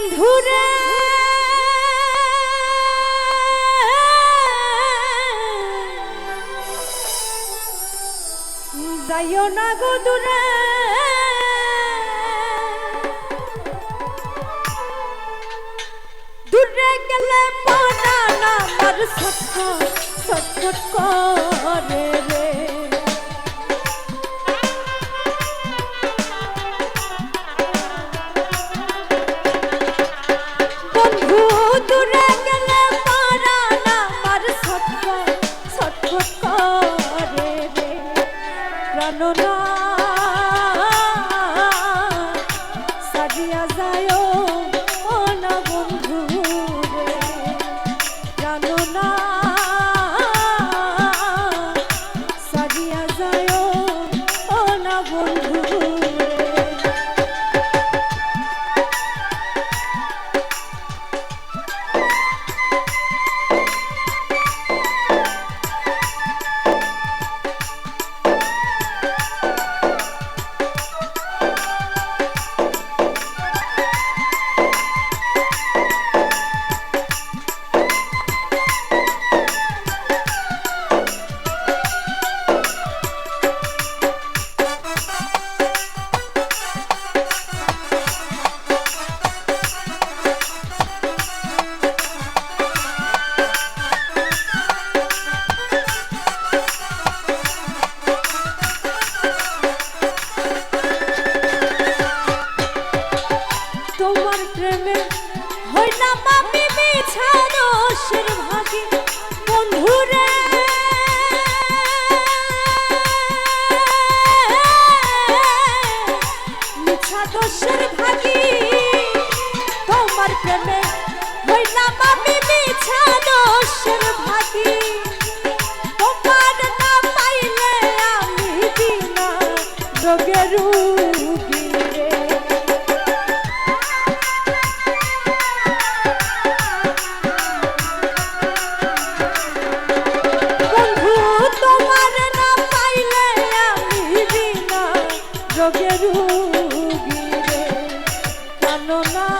বন্ধুরা। যাইও না গো দূরে। দূরে গেলে সত্য সত্য করে রে। প্রেমে হইলাম আমি বিছানসের ভাগে। বন্ধুরে মিছাদসের ভাগে। তোমার প্রেমে love.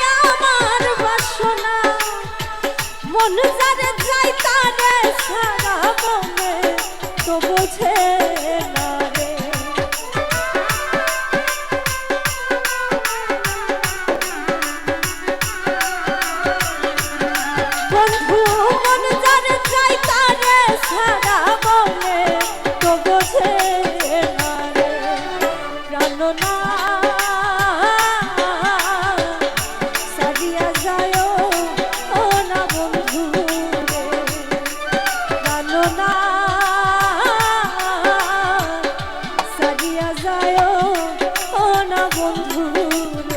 Ooh.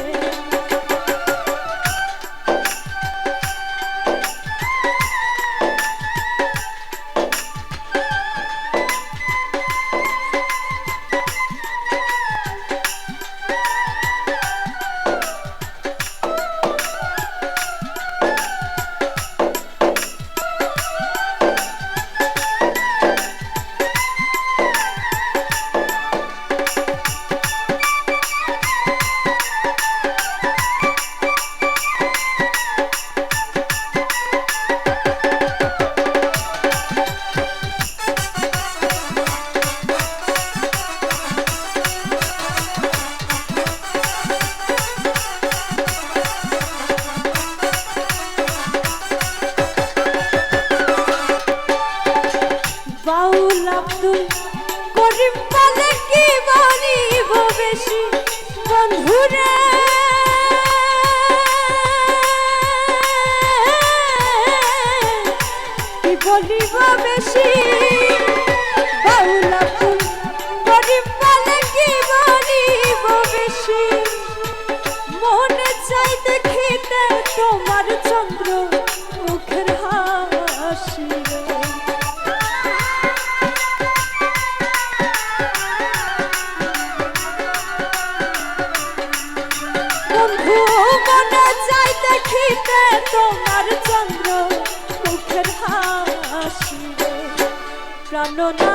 বেশি বন্ধুরে। দেখিতে তোমার চন্দ্র মুখের হাসি রে। প্রাণনা